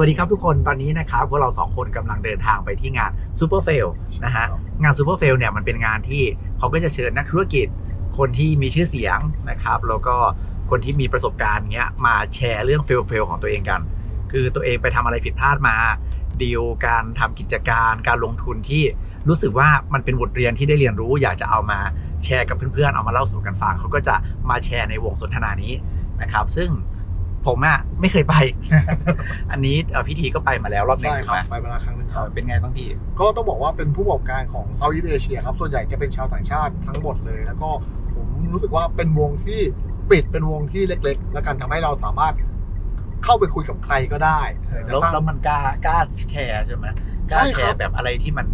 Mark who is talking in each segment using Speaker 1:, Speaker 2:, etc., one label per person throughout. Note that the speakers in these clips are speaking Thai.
Speaker 1: วัสดีครับทุกคนตอนนี้นะครับพวกเราสองคนกำลังเดินทางไปที่งาน Super f a i l นะฮะงาน Super f a i l เนี่ยมันเป็นงานที่เขาก็จะเชิญนักธุรกิจ คนที่มีชื่อเสียงนะครับแล้วก็คนที่มีประสบการณ์เงี้ยมาแชร์เรื่อง fail fail ของตัวเองกัน คือตัวเองไปทำอะไรผิดพลาดมาดีลการทำกิจการการลงทุนที่รู้สึกว่ามันเป็นบทเรียนที่ได้เรียนรู้ อยากจะเอามาแชร์กับเพื่อนๆเอามาเล่าสู่กันฟังเขาก็จะมาแชร์ในวงสนทนานี้นะครับ ซึ่ง ผมอะไม่เคยไป อันนี้เอ่อพี่ทีก็ไปมาแล้วรอบหนึ่ง
Speaker 2: ใช่
Speaker 1: ถูก
Speaker 2: ครับ
Speaker 1: ไหม
Speaker 2: ไปมาแล้วครั้งหนึงค
Speaker 1: เอ
Speaker 2: รับ
Speaker 1: อเป็นไงบ้างพี่
Speaker 2: ก็ต้องบอกว่าเป็นผู้ประกอบการของเซาท์อีสเอเชียครับส่วนใหญ่จะเป็นชาวต่างชาติทั้งหมดเลย แล้วก็ผมรู้สึกว่าเป็นวงที่ปิดเป็นวงที่เล็ก ๆ แล้วกันทำให้เราสามารถเข้าไปคุยกับใครก็ได้
Speaker 1: แล้วแล้วมันกล้ากล้าแชร์ใช่ไหมกล้า
Speaker 2: ใช่
Speaker 1: แช
Speaker 2: ครับ
Speaker 1: ร์แบบอะไรที่มัน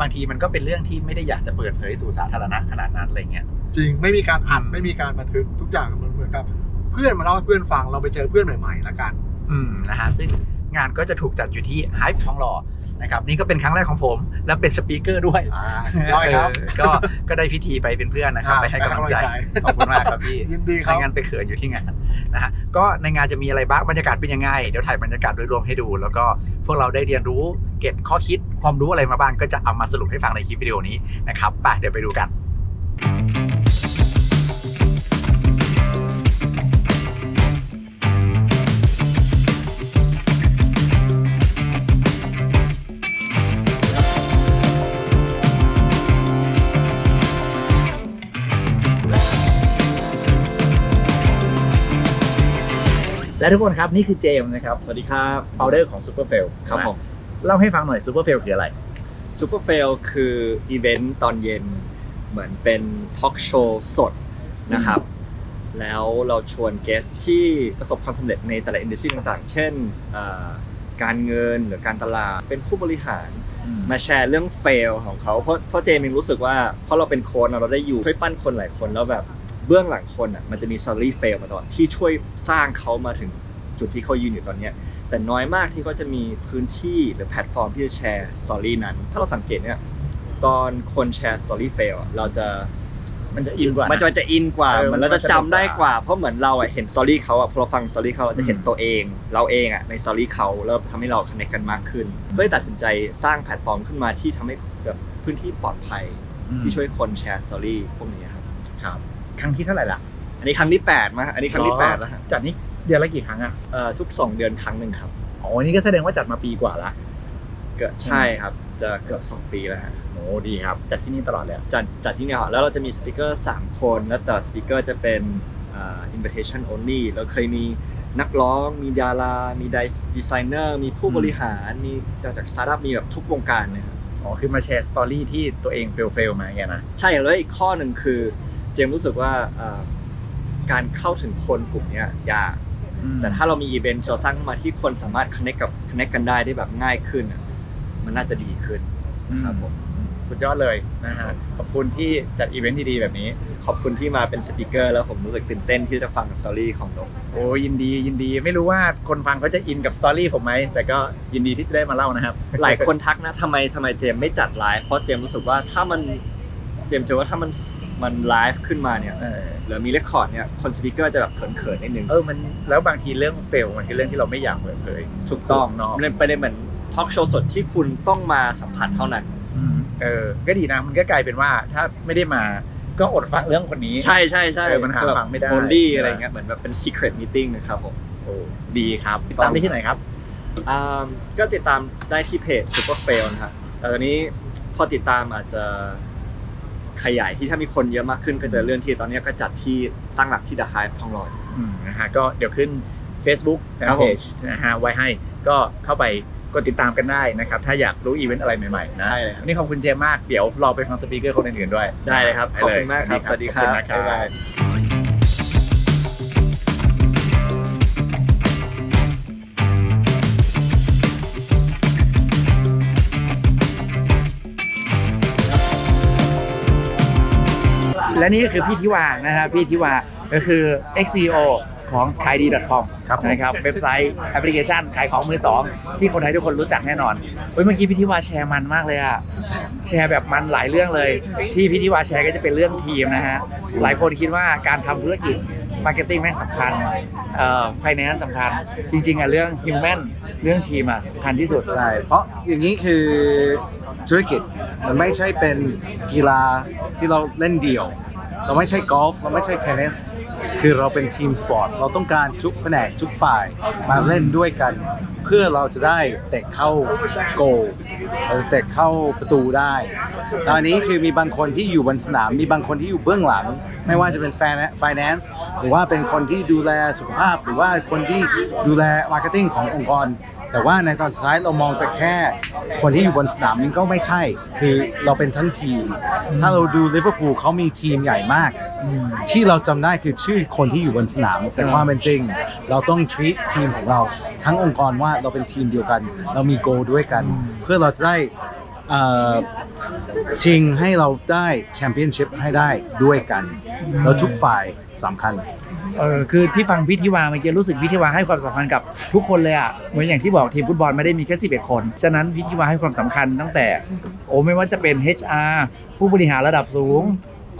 Speaker 1: บางทีมันก็เป็นเรื่องที่ไม่ได้อยากจะเปิดเผยสู่สาธารณะขนาดนั้นอะไรเงี้ย
Speaker 2: จริงไม่มีการอัดไม่มีการบันทึกทุกอย่างมันเหมือนกับ เพื่อนมาเล่าให้เพื่อนฟังเราไปเจอเพื่อนใหม่ๆแล้วกัน
Speaker 1: อืมนะฮะซึ่งงานก็จะถูกจัดอยู่ที่ไฮ e ทองหล่อนะครับนี่ก็เป็นครั้งแรกของผม และเป็นสปีกเกอร์ด้วย
Speaker 2: อ่าสุดยอดครับ
Speaker 1: เออก็ก็ได้พิธีไปเป็นเพื่อนนะครับ
Speaker 2: อ่า
Speaker 1: ไปให้กำลังใจ
Speaker 2: ไปให้กำลังใจ
Speaker 1: ขอบคุณมากครับพี่
Speaker 2: ยินดีครับ
Speaker 1: ไม่งั้นไปเขินอยู่ที่งานนะฮะก็ในงานจะมีอะไรบ้างบรรยากาศเป็นยังไง เดี๋ยวถ่ายบรรยากาศโดยรวมให้ดู แล้วก็พวกเราได้เรียนรู้เก็บข้อคิดความรู้อะไรมาบ้างก็จะเอามาสรุปให้ฟังในคลิปวิดีโอนี้นะครับไปเดี๋ยวไปดูกัน และทุกคนครับนี่คือเจมส์นะครับ
Speaker 3: สวัสดีครับ
Speaker 1: ฟ o เดอร์ของ Super f a i l
Speaker 3: ครับผม
Speaker 1: เล่าให้ฟังหน่อย Super f a i l คืออะไร
Speaker 3: ซูเปอร์เฟลคืออีเวนต์ตอนเย็นเหมือนเป็นทอล์กโชว์สดนะครับ แล้วเราชวนเกสที่ประสบความสำเร็จในแต่ละอินดัสทรีต่างๆ เช่นเอ่อการเงินหรือการตลาดเป็นผู้บริหารมาแชร์เรื่องเฟลของเขาเพราะเพราะเจมส์เองรู้สึกว่าเพราะเราเป็นโค้ชเราได้อยู่ช่วยปั้นคนหลายคนแล้วแบบ เบื้องหลังคนอะมันจะมี salary fail มาตลอดที่ช่วยสร้างเขามาถึงจุดที่เขายืนอยู่ตอนเนี้ยแต่น้อยมากที่เขาจะมีพื้นที่หรือแพลตฟอร์มที่จะแชร์สตอรี่นั้น ถ้าเราสังเกตเนี่ยตอนคนแชร์สตอรี่เฟลเราจะ
Speaker 1: มันจะอินกว่า
Speaker 3: มัน
Speaker 1: นะ
Speaker 3: จะมันจะอินกว่า
Speaker 1: เออ
Speaker 3: เหมือนเราจะ
Speaker 1: มันจะ
Speaker 3: จำได้
Speaker 1: สนุก
Speaker 3: ก
Speaker 1: กว่า
Speaker 3: ว่า เพราะเหมือนเราอะเห็นสตอรี่เขาอะพอเราฟังสตอรี่เขาเราจะเห็น
Speaker 1: อืม
Speaker 3: ตัวเอง เราเองอะในสตอรี่เขาแล้วทำให้เราคอนเนคกันมากขึ้นก็เลยตัดสินใจสร้างแพลตฟอร์มขึ้นมาที่ทำให้แบบพื้นที่ปลอดภัย ที่ช่วยคนแชร์สตอรี่พวกนี้ครับ
Speaker 1: ครับ ครั้งที่เท่าไหร่ล่ะ
Speaker 3: อันนี้ครั้งที่8มาอันนี้ครั้งที่8แล้วฮะ
Speaker 1: จัดนี้เดือนละกี่ครั้งอะ
Speaker 3: เอ่อทุก2เดือนครั้งหนึ่งครับ
Speaker 1: อ๋อนี่ก็แสดงว่าจัดมาปีกว่าละ
Speaker 3: เกือบใช่ครับ จะเกือบ2ปีแล้วฮะ
Speaker 1: โอ้ดีครับ จัดที่นี่ตลอดเลยอะ
Speaker 3: จัดจัดที่เนี่ยครับแล้วเราจะมีสปิเกอร์3คนแล้วแต่สปิเกอร์จะเป็นอ่า invitation only เราเคยมีนักร้องมีดารา มีดีไซเนอร์ มีผู้บริหาร มีจากสตาร์ทอัพมีแบบทุกวงการเลยครับ
Speaker 1: อ๋อคือมาแชร์สตอรี่ที่ตัวเองเฟลเฟลมาไงนะ
Speaker 3: ใช่แล้วอีกข้อหนึ่งคือ เจมส์รู้สึกว่าอ่าการเข้าถึงคนกลุ่มเนี้ยยาก แต่ถ้าเรามีอีเวนต์เราสร้างขึ้นมาที่คนสามารถ connect กับ connect กันได้ได้แบบง่ายขึ้นอะมันน่าจะดีขึ้นนะครับผม
Speaker 1: สุดยอดเลยนะฮะขอบคุณที่จัดอีเวนต์ดีๆแบบนี้
Speaker 3: ขอบคุณที่มาเป็นสปีกเกอร์ แล้วผมรู้สึกตื่นเต้นที่จะฟังสตอรี่ของนก
Speaker 1: โอ้ยินดียินดีไม่รู้ว่าคนฟังเขาจะอินกับสตอรี่ผมไหมแต่ก็ยินดีที่จะได้มาเล่านะครับ
Speaker 3: หลายคนทักนะทำไมทำไมเจมส์ไม่จัดไลฟ์เพราะเจมส์รู้สึกว่าถ้ามันเจมส์เจะว่าถ้ามัน มันไลฟ์ขึ้นมาเนี่ย
Speaker 1: เออ
Speaker 3: หรือมีเรคคอร์ดเนี่ยคนสปีกเกอร์จะแบบเขินๆนิดนึง
Speaker 1: เออมันแล้วบางทีเรื่องเฟลมันคือเรื่องที่เราไม่อยากเปิดเผย
Speaker 3: ถูกต้อง
Speaker 1: เนาะ
Speaker 3: มันเป็นเหมือนทอล์กโชว์สดที่คุณต้องมาสัมผัสเท่านั้น
Speaker 1: อืมเออก็ดีนะมันก็กลายเป็นว่าถ้าไม่ได้มาก็อดฟังเรื่องคนนี้
Speaker 3: ใช่ใช่ใช่
Speaker 1: เออมันหาฟังไม่ได้
Speaker 3: โอลี่อะไรเงี้ยเหมือนแบบเป็น secret meeting นะครับผม
Speaker 1: โอ้ดีครับติดตามได้ที่ไหนครับ
Speaker 3: อ่าก็ติดตามได้ที่เพจ Super Fail นะครับแต่ตอนนี้พอติดตามอาจจะ ขยายที่ถ้ามีคนเยอะมากขึ้นก็จะเลื่อนที่ตอนนี้ก็จัดที่ตั้งหลักที่ The Hive ทองหล่อ
Speaker 1: อืมนะฮะก็เดี๋ยวขึ้น Facebook แฟน
Speaker 3: ครับ
Speaker 1: เพ
Speaker 3: ผม
Speaker 1: จนะฮะไว้ให้ก็เข้าไปกดติดตามกันได้นะครับ ถ้าอยากรู้อีเวนต์อะไรใหม่ๆนะ
Speaker 3: ใช่เลยครับ
Speaker 1: วันนี้ขอบคุณเจมส์มาก เดี๋ยวรอไปฟังสปีกเกอร์คนอื่นๆด้วย
Speaker 3: ได้เลยครับ
Speaker 1: ไป
Speaker 3: ขอบคุณมากครับ สวัสดีครับ
Speaker 1: ขอณนะ
Speaker 3: บ๊ายบาย
Speaker 1: และนี่ก็คือพี่ทิวานะฮะพี่ทิวาก็คือ XCO ของขายดี .com
Speaker 4: ครับผม
Speaker 1: นะครับเว็บไซต์แอปพลิเคชันขายของมือสองที่คนไทยทุกคนรู้จักแน่นอนเฮ้ยเมื่อกี้พิธีวาแชร์มันมากเลยอะแชร์แบบมันหลายเรื่องเลย ที่พิธีวาแชร์ก็จะเป็นเรื่องทีมนะฮะหลายคนคิดว่าการทำธุรกิจมาร์เก็ตติ้งแม่งสำคัญเอ่อไฟแนนซ์สำคัญ จริงๆอะเรื่องฮิวแมนเรื่องทีมอะสำคัญที่สุด
Speaker 4: ใช่ เพราะอย่างนี้คือธุรกิจมันไม่ใช่เป็นกีฬาที่เราเล่นเดี่ยว เราไม่ใช่กอล์ฟเราไม่ใช่เทนนิสคือเราเป็นทีมสปอร์ตเราต้องการทุกแผนกทุกฝ่ายมาเล่นด้วยกัน เพื่อเราจะได้เตะเข้าโกลเราจะเตะเข้าประตูได้ตอนนี้คือมีบางคนที่อยู่บนสนาม มีบางคนที่อยู่เบื้องหลัง ไม่ว่าจะเป็น finance หรือว่าเป็นคนที่ดูแลสุขภาพ หรือว่าคนที่ดูแล marketing ขององค์กร แต่ว่าในตอนสุดท้ายเรามองแต่แค่คนที่อยู่บนสนามมันก็ไม่ใช่ คือเราเป็นทั้งทีม ถ้าเราดูลิเวอร์พูลเขามีทีมใหญ่มาก ที่เราจำได้คือชื่อคนที่อยู่บนสนาม แต่ความเป็นจริง เราต้อง treat ทีมของเรา ทั้งองค์กรว่าเราเป็นทีมเดียวกัน เรามีโกด้วยกัน เพื่อเราจะได้เอ่อชิงให้เราได้แชมเปี้ยนชิพให้ได้ด้วยกัน แล้วทุกฝ่ายสำคัญ
Speaker 1: เออคือที่ฟังพิธีวาเมื่อกี้รู้สึกพิธีวาให้ความสำคัญกับทุกคนเลยอะเหมือนอย่างที่บอกทีมฟุตบอลไม่ได้มีแค่11 คน ฉะนั้นพิธีวาให้ความสำคัญตั้งแต่ โอ้ไม่ว่าจะเป็น HR ผู้บริหารระดับสูง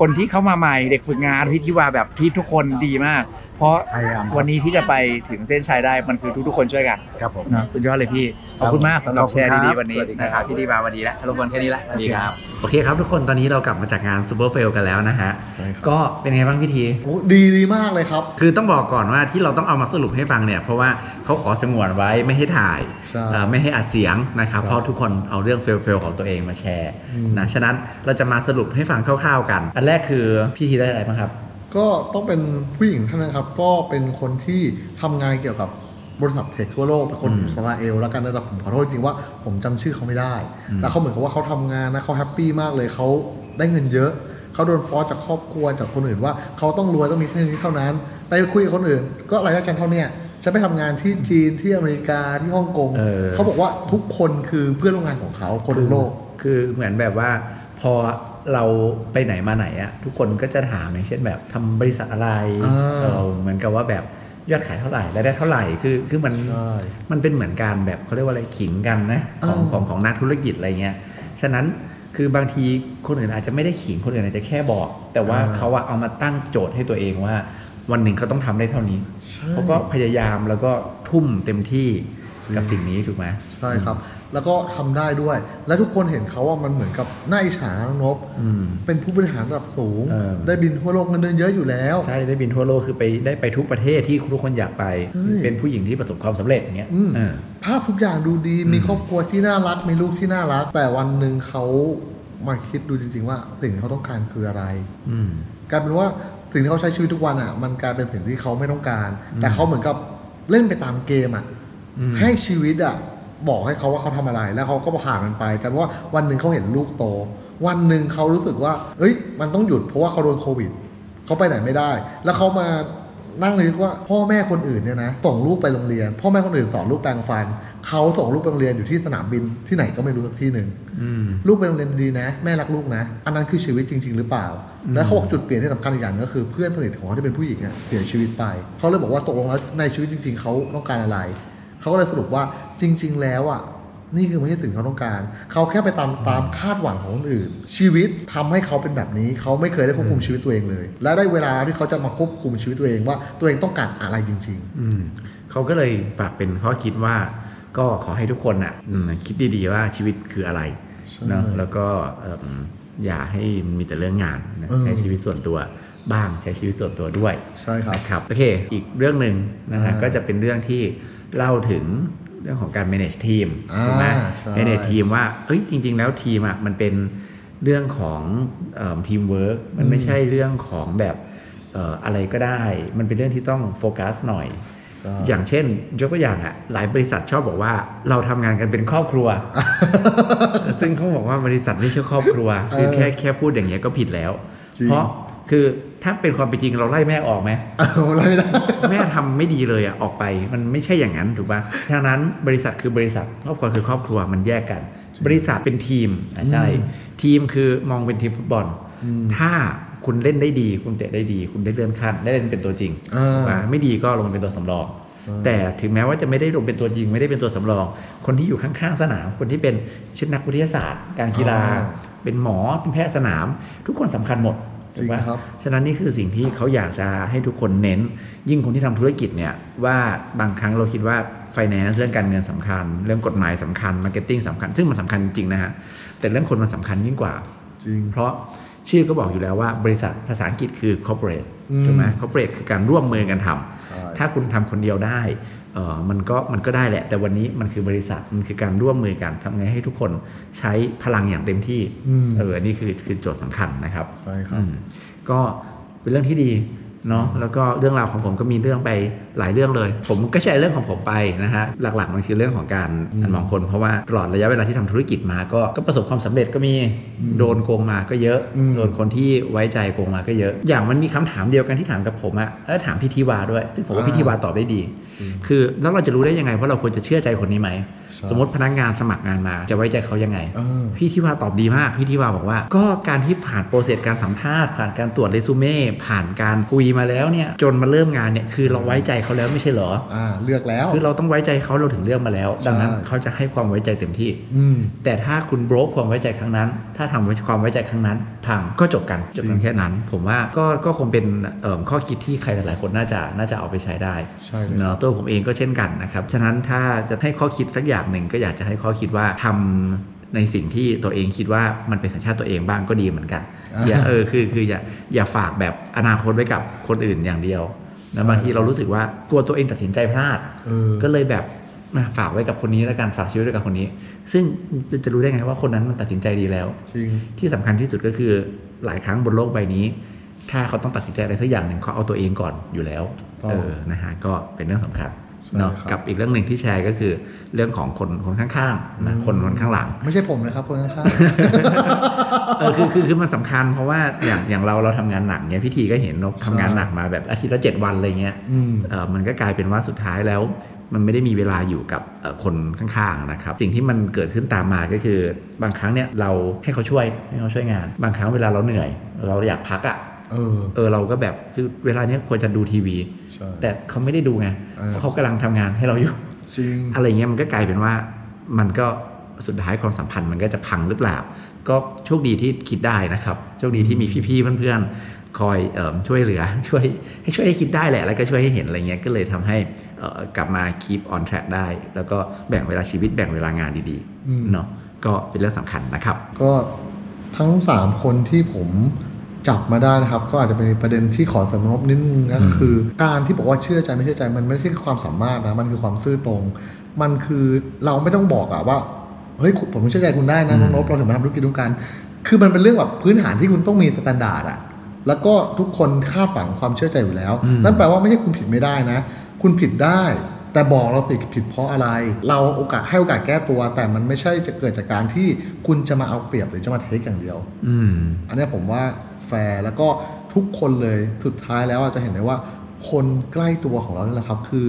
Speaker 1: คนที่เข้ามาใหม่เด็กฝึกงานพิธีวาแบบที่ทุกคนดีมาก เพราะ
Speaker 4: พยายามครับ
Speaker 1: วันนี้ที่จะไปถึงเส้นชัยได้มันคือทุกๆคนช่วยกัน
Speaker 4: ครับผม
Speaker 1: นะสุดยอดเลยพี่ ขอบคุณมากสำหรับแชร์ดีๆวันนี้
Speaker 4: สวัสดีครับ
Speaker 1: นะครับพี่ดีมาวันนี้แล้วรบกวนแค่นี้ละสวัสดีครับ โอเคครับทุกคนตอนนี้เรากลับมาจากงานซูเปอร์เฟลกันแล้วนะฮะ
Speaker 2: ใช่ครับ
Speaker 1: ก็เป็นไงบ้างพี่ที
Speaker 2: โอ้ดีดีมากเลยครับ
Speaker 1: คือต้องบอกก่อนว่าที่เราต้องเอามาสรุปให้ฟังเนี่ยเพราะว่าเขาขอสงวนไว้ไม่ให้ถ่าย
Speaker 2: ใช่
Speaker 1: เอ่อไม่ให้อัดเสียงนะครับ
Speaker 2: ครับ
Speaker 1: เพราะทุกคนเอาเรื่องเฟลเฟลของตัวเองมาแชร์
Speaker 2: อืม
Speaker 1: นะฉะนั้นเราจะมาสรุปให้ฟังคร่าวๆกัน อันแรกคือพี่ทีได้อะไรบ้างครับ
Speaker 2: ก็ต้องเป็นผู้หญิงท่านนะครับ ก็เป็นคนที่ทำงานเกี่ยวกับบริษัทเทคทั่วโลกเป็นคน
Speaker 1: อืม
Speaker 2: อิสราเอลแล้วกันนะครับผมขอโทษจริงว่าผมจำชื่อเขาไม่ได้
Speaker 1: อืม
Speaker 2: แต่เขาเหมือนกับว่าเขาทำงานนะเขาแฮปปี้มากเลยเขาได้เงินเยอะ เขาโดนฟอสจากครอบครัวจากคนอื่นว่าเขาต้องรวยต้องมีแค่นี้เท่านั้น ไปคุยกับคนอื่น ก็รายได้ฉันเท่าเนี้ยฉันไปทำงานที่จีนที่อเมริกาที่ฮ่องกง
Speaker 1: เออ
Speaker 2: เขาบอกว่าทุกคนคือเพื่อนร่วมงานของเขาคนทั้งโลก
Speaker 1: คือเหมือนแบบว่าพอ เราไปไหนมาไหนอะทุกคนก็จะถามอย่างเช่นแบบทำบริษัทอะไร
Speaker 2: อ่า
Speaker 1: เออเหมือนกับว่าแบบยอดขายเท่าไหร่รายได้เท่าไหร่คือคือมัน
Speaker 2: ใช่
Speaker 1: มันเป็นเหมือนการแบบเขาเรียกว่าอะไรขิงกันนะของ
Speaker 2: อ่า
Speaker 1: ของของนักธุรกิจอะไรเงี้ยฉะนั้นคือบางทีคนอื่นอาจจะไม่ได้ขิงคนอื่นอาจจะแค่บอก แต่ว่าเขาอะเอามาตั้งโจทย์ให้ตัวเองว่า วันหนึ่งเขาต้องทำได้เท่านี้
Speaker 2: ใช่
Speaker 1: เขาก็พยายามแล้วก็ทุ่มเต็มที่กับ
Speaker 2: จริง
Speaker 1: สิ่งนี้ถูกไหม
Speaker 2: ใช่ครับ แล้วก็ทำได้ด้วย และทุกคนเห็นเขาว่ามันเหมือนกับน่าอิจฉาน้องนบ
Speaker 1: อืม
Speaker 2: เป็นผู้บริหารระดับสูง
Speaker 1: เออ
Speaker 2: ได้บินทั่วโลกเงินเดือนเยอะอยู่แล้ว
Speaker 1: ใช่ ได้บินทั่วโลกคือไปได้ไปทุกประเทศที่ทุกคนอยากไป
Speaker 2: ใช่
Speaker 1: เป็นผู้หญิงที่ประสบความสำเร็จอย่างเงี้ย
Speaker 2: อืม
Speaker 1: เออ
Speaker 2: ภาพทุกอย่างดูดี
Speaker 1: อืม
Speaker 2: มีครอบครัวที่น่ารัก มีลูกที่น่ารัก แต่วันหนึ่งเขามาคิดดูจริง ๆ ว่าสิ่งที่เขาต้องการคืออะไร
Speaker 1: อืม
Speaker 2: กลายเป็นว่าสิ่งที่เขาใช้ชีวิตทุกวันอะ มันกลายเป็นสิ่งที่เขาไม่ต้องการ
Speaker 1: อืม
Speaker 2: แต่เขาเหมือนกับเล่นไปตามเกมอะ
Speaker 1: อืม
Speaker 2: ให้ชีวิตอะ บอกให้เขาว่าเขาทำอะไร แล้วเขาก็ผ่านมันไปกลายเป็นว่าวันหนึ่งเขาเห็นลูกโต วันหนึ่งเขารู้สึกว่า เอ้ย มันต้องหยุดเพราะว่าเขาโดนโควิดเขาไปไหนไม่ได้ แล้วเขามานั่งนึกว่าพ่อแม่คนอื่นเนี่ยนะส่งลูกไปโรงเรียน พ่อแม่คนอื่นสอนลูกแปรงฟันเขาส่งลูกไปโรงเรียนอยู่ที่สนามบินที่ไหนก็ไม่รู้สักที่หนึ่ง
Speaker 1: อืม
Speaker 2: ลูกไปโรงเรียนดีนะ แม่รักลูกนะ อันนั้นคือชีวิตจริง ๆ หรือเปล่า
Speaker 1: อืม
Speaker 2: แล้วเขาบอกจุดเปลี่ยนที่สำคัญอีกอย่างหนึงก็คือเพื่อนสนิทของเขาที่เป็นผู้หญิงอะเสียชีวิตไปเขาเลยบอกว่าตกลงแล้วในชีวิตจริง ๆเขาต้องการอะไร เขาก็เลยสรุปว่าจริง ๆ แล้วอะนี่คือไม่ใช่สิ่งที่เขาต้องการ เขาแค่ไปตามตามคาดหวังของคนอื่น ชีวิตทำให้เขาเป็นแบบนี้ เขาไม่เคยได้ควบคุมชีวิตตัวเองเลย และได้เวลาที่เขาจะมาควบคุมชีวิตตัวเองว่าตัวเองต้องการอะไรจริง
Speaker 1: อืมเขาก็เลยฝากเป็นข้อคิดว่า ก็ขอให้ทุกคนอะอืมคิดดีๆว่าชีวิตคืออะไร
Speaker 2: ใช่
Speaker 1: เนอะแล้วก็เอิ่มอย่าให้มีแต่เรื่องงานนะ
Speaker 2: เออ
Speaker 1: ใช้ชีวิตส่วนตัว บ้างใช้ชีวิตส่วนตัวด้วย
Speaker 2: ๆใช่ครับ
Speaker 1: นะครับโอเค อีกเรื่องหนึ่งนะฮะ
Speaker 2: อ่า
Speaker 1: ก็จะเป็นเรื่องที่เล่าถึงเรื่องของการ manage ทีม
Speaker 2: อ่า
Speaker 1: ถูกไหม
Speaker 2: ใช่
Speaker 1: manage ทีมว่าเอ้ยจริง ๆ แล้วทีมอะมันเป็นเรื่องของทีมเวิร์กมันไม่ใช่เรื่องของแบบเอ่ออะไรก็ได้ มันเป็นเรื่องที่ต้องโฟกัสหน่อย
Speaker 2: ใช่
Speaker 1: อย่างเช่น ยกตัวอย่างอะหลายบริษัทชอบบอกว่าเราทำงานกันเป็นครอบครัว ซึ่งเขาบอกว่าบริษัทไม่ใช่ครอบครัวคือ
Speaker 2: เออ
Speaker 1: แค่แค่พูดอย่างเงี้ยก็ผิดแล้ว
Speaker 2: จริง
Speaker 1: เพราะ คือถ้าเป็นความเป็นจริงเราไล่แม่ออกไหม
Speaker 2: เอาอะไรไม่ได้
Speaker 1: แม่ทำไม่ดีเลยอะออกไป มันไม่ใช่อย่างนั้นถูกปะฉะนั้นบริษัทคือบริษัทครอบครัวคือครอบครัวมันแยกกัน บริษัทเป็นทีมอะใช่
Speaker 2: อืม
Speaker 1: ทีมคือมองเป็นทีมฟุตบอล
Speaker 2: อืม
Speaker 1: ถ้าคุณเล่นได้ดี คุณเตะได้ดี คุณได้เลื่อนขั้นได้เล่นเป็นตัวจริง
Speaker 2: อ่า
Speaker 1: ว่าไม่ดีก็ลงมาเป็นตัวสำรอง
Speaker 2: อ่า
Speaker 1: แต่ถึงแม้ว่าจะไม่ได้ลงเป็นตัวจริงไม่ได้เป็นตัวสำรอง คนที่อยู่ข้างๆสนาม คนที่เป็นเช่นนักวิทยาศาสตร์ การกีฬา
Speaker 2: อ่า
Speaker 1: เป็นหมอเป็นแพทย์สนาม ทุกคนสำคัญหมด
Speaker 2: จริง
Speaker 1: ถูกปะ
Speaker 2: ครับ
Speaker 1: ฉะนั้นนี่คือสิ่งที่เขาอยากจะให้ทุกคนเน้น ยิ่งคนที่ทำธุรกิจเนี่ยว่าบางครั้งเราคิดว่า finance เรื่องการเงินสำคัญ เรื่องกฎหมายสำคัญ marketing สำคัญ ซึ่งมันสำคัญจริงๆนะฮะแต่เรื่องคนมันสำคัญยิ่งกว่า
Speaker 2: จริง
Speaker 1: เพราะชื่อก็บอกอยู่แล้วว่าบริษัทภาษาอังกฤษคือ corporate
Speaker 2: อืม
Speaker 1: ถูกไหม corporate คือการร่วมมือกันทำ
Speaker 2: ใช่
Speaker 1: ถ้าคุณทำคนเดียวได้ เออมันก็มันก็ได้แหละ แต่วันนี้มันคือบริษัทมันคือการร่วมมือกันทำไงให้ทุกคนใช้พลังอย่างเต็มที่
Speaker 2: อืม
Speaker 1: เออนี่คือคือโจทย์สำคัญนะครับ
Speaker 2: ใช่ครับ
Speaker 1: อืมก็เป็นเรื่องที่ดี เนาะแล้วก็เรื่องราวของผมก็มีเรื่องไปหลายเรื่องเลย ผมก็แชร์เรื่องของผมไปนะฮะหลักๆมันคือเรื่องของการ
Speaker 2: อืม
Speaker 1: อันมองคนเพราะว่าตลอดระยะเวลาที่ทำธุรกิจมาก็ก็ประสบความสำเร็จก็มี
Speaker 2: อืม
Speaker 1: โดนโกงมาก็เยอะ
Speaker 2: อืม
Speaker 1: โดนคนที่ไว้ใจโกงมาก็เยอะ อย่างมันมีคำถามเดียวกันที่ถามกับผมอะแล้วถามพี่ทิวาด้วยซึ่งผมว่าพี่ทิวาตอบได้ดี
Speaker 2: จริง
Speaker 1: คือแล้วเราจะรู้ได้ยังไงว่าเราควรจะเชื่อใจคนนี้ไหม
Speaker 2: ใช่
Speaker 1: สมมติพนักงานสมัครงานมา จะไว้ใจเขายังไง
Speaker 2: เออ
Speaker 1: พี่ทิวาตอบดีมาก พี่ทิวาบอกว่า ก็การที่ผ่านโปรเซสการสัมภาษณ์ผ่านการตรวจเรซูเม่ผ่านการคุยมาแล้วเนี่ยจนมาเริ่มงานเนี่ยคือเราไว้ใจเขาแล้วไม่ใช่เหรอ
Speaker 2: อ่าเลือกแล้ว
Speaker 1: คือเราต้องไว้ใจเขาเราถึงเลือกมาแล้ว ดังนั้น
Speaker 2: ใช่
Speaker 1: เขาจะให้ความไว้ใจเต็มที่
Speaker 2: อืม
Speaker 1: แต่ถ้าคุณโบรกความไว้ใจครั้งนั้น ถ้าทำความไว้ใจครั้งนั้นพังก็จบกันจบกันแค่นั้น ผมว่าก็ก็คงเป็นเอิ่มข้อคิดที่ใครหลายๆคนน่าจะน่าจะเอาไปใช้ได้
Speaker 2: ใช่เลย
Speaker 1: เนาะตัวผมเองก็เช่นกันนะครับฉะนั้นถ้าจะให้ข้อคิดสักอย่างหนึ่งก็อยากจะให้ข้อคิดว่าทำในสิ่งที่ตัวเองคิดว่ามันเป็นสัญชาติตัวเองบ้างก็ดีเหมือนกัน
Speaker 2: อ่า
Speaker 1: อย่าเออคือคืออย่าอย่าฝากแบบอนาคตไว้กับคนอื่นอย่างเดียวนะบางทีเรารู้สึกว่ากลัวตัวเองตัดสินใจพลาด
Speaker 2: เออ
Speaker 1: ก็เลยแบบอะฝากไว้กับคนนี้แล้วกันฝากชีวิตไว้กับคนนี้ ซึ่งจะรู้ได้ไงว่าคนนั้นมันตัดสินใจดีแล้ว
Speaker 2: จริง
Speaker 1: ที่สำคัญที่สุดก็คือหลายครั้งบนโลกใบนี้ ถ้าเขาต้องตัดสินใจอะไรสักอย่างหนึ่งเขาเอาตัวเองก่อนอยู่แล้ว
Speaker 2: ต้อง
Speaker 1: เออนะฮะก็เป็นเรื่องสำคัญ
Speaker 2: ใช่
Speaker 1: เนาะ
Speaker 2: ครับ
Speaker 1: กับอีกเรื่องหนึ่งที่แชร์ก็คือเรื่องของคนคนข้างๆนะคนคนข้างหลัง
Speaker 2: ไม่ใช่ผมนะครับคนข้าง
Speaker 1: เออคือคือคือมันสำคัญเพราะว่าอย่างอย่างเราเราทำงานหนักเนี้ยพิธีก็เห็นเราทำงานหนักมาแบบอาทิตย์ละเจ็ดวันอะไรเงี้ย
Speaker 2: ๆอืม
Speaker 1: เออมันก็กลายเป็นว่าสุดท้ายแล้ว มันไม่ได้มีเวลาอยู่กับเอ่อคนข้างๆนะครับ สิ่งที่มันเกิดขึ้นตามมาก็คือบางครั้งเนี่ยเราให้เขาช่วยให้เขาช่วยงาน บางครั้งเวลาเราเหนื่อย เราอยากพักอะ่ะ
Speaker 2: เออ
Speaker 1: เออเราก็แบบคือเวลาเนี้ยควรจะดูทีวี
Speaker 2: ใช่
Speaker 1: แต่เขาไม่ได้ดูไง
Speaker 2: เออ
Speaker 1: เพราะเขากำลังทำงานให้เราอยู่
Speaker 2: จริง
Speaker 1: อะไรเงี้ยมันก็กลายเป็นว่ามันก็สุดท้ายความสัมพันธ์มันก็จะพังหรือเปล่า ก็โชคดีที่คิดได้นะครับโชคดีที่มีพี่ๆเพื่อนๆคอยเออช่วยเหลือช่วยให้ช่วยให้คิดได้แหละแล้วก็ช่วยให้เห็นอะไรเงี้ยก็เลยทำให้เอ่อกลับมา keep on track ได้ แล้วก็แบ่งเวลาชีวิตแบ่งเวลางานดี
Speaker 2: อืม
Speaker 1: ๆเนาะก็เป็นเรื่องสำคัญนะครับ
Speaker 2: ก็ทั้งสามคนที่ผม จับมาได้นะครับ ก็อาจจะเป็นประเด็นที่ขอเสริมนบนิดนึงนะ
Speaker 1: อืม
Speaker 2: ก็คือ การที่บอกว่าเชื่อใจไม่เชื่อใจมันไม่ใช่ความสามารถนะมันคือความซื่อตรง มันคือเราไม่ต้องบอกอะว่าเฮ้ยผมเชื่อใจคุณได้นะน้องนบเราถึงมาทำธุรกิจด้วยกัน คือมันเป็นเรื่องแบบพื้นฐานที่คุณต้องมีสแตนดาร์ดอะแล้วก็ทุกคนคาดหวังความเชื่อใจอยู่แล้ว
Speaker 1: อืม
Speaker 2: นั่นแปลว่าไม่ใช่คุณผิดไม่ได้นะ คุณผิดได้ แต่บอกเราสิผิดเพราะอะไร เราโอกาสให้โอกาสแก้ตัว แต่มันไม่ใช่จะเกิดจากการที่คุณจะมาเอาเปรียบหรือจะมาเทคอย่างเดียว
Speaker 1: อืม
Speaker 2: อันเนี้ยผมว่าแฟร์แล้วก็ทุกคนเลยสุดท้ายแล้วอาจจะเห็นได้ว่า คนใกล้ตัวของเรานี่แหละครับ คือ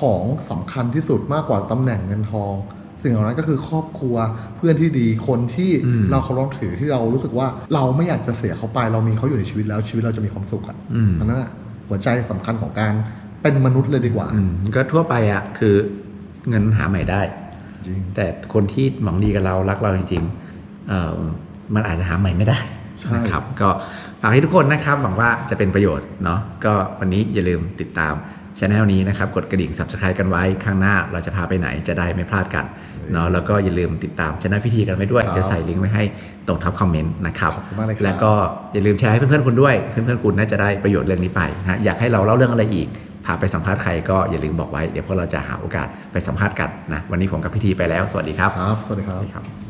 Speaker 2: ของสำคัญที่สุดมากกว่าตำแหน่งเงินทอง สิ่งเหล่านั้นก็คือครอบครัวเพื่อนที่ดีคนที่
Speaker 1: อืม
Speaker 2: เราเคารพถือที่เรารู้สึกว่าเราไม่อยากจะเสียเขาไป เรามีเขาอยู่ในชีวิตแล้วชีวิตเราจะมีความสุขอะ
Speaker 1: อืม
Speaker 2: อันนั้นอะหัวใจสำคัญของการ เป็นมนุษย์เลยดีกว่า
Speaker 1: อืมก็ทั่วไปอะคือเงินหาใหม่ได้
Speaker 2: จริง
Speaker 1: แต่คนที่หวังดีกับเรารักเราจริงๆเอ่อมันอาจจะหาใหม่ไม่ได้
Speaker 2: ใช่
Speaker 1: นะครับ ก็ฝากให้ทุกคนนะครับหวังว่าจะเป็นประโยชน์เนาะก็วันนี้อย่าลืมติดตามช anel นี้นะครับ กดกระดิ่ง subscribe กันไว้ข้างหน้าเราจะพาไปไหนจะได้ไม่พลาดกันเนาะแล้วก็อย่าลืมติดตามช anel พิธีกันไว้ด้วย
Speaker 2: ครับ
Speaker 1: เดี๋ยวใส่ลิงก์ไว้ให้ตรงท็อปคอมเมนต์นะครับ
Speaker 2: ขอบคุณมากเลยครับ
Speaker 1: แล้วก็อย่าลืมแชร์ให้เพื่อนๆคุณด้วย เพื่อนๆคุณน่าจะได้ประโยชน์เรื่องนี้ไปนะฮะอยากให้เราเล่าเรื่องอะไรอีก พาไปสัมภาษณ์ใครก็อย่าลืมบอกไว้ เดี๋ยวพวกเราจะหาโอกาสไปสัมภาษณ์กันนะ วันนี้ผมกับพิธีไปแล้ว สวัสดีครับ
Speaker 2: ครับ สวัสดีครับ
Speaker 1: สวัสดีครับ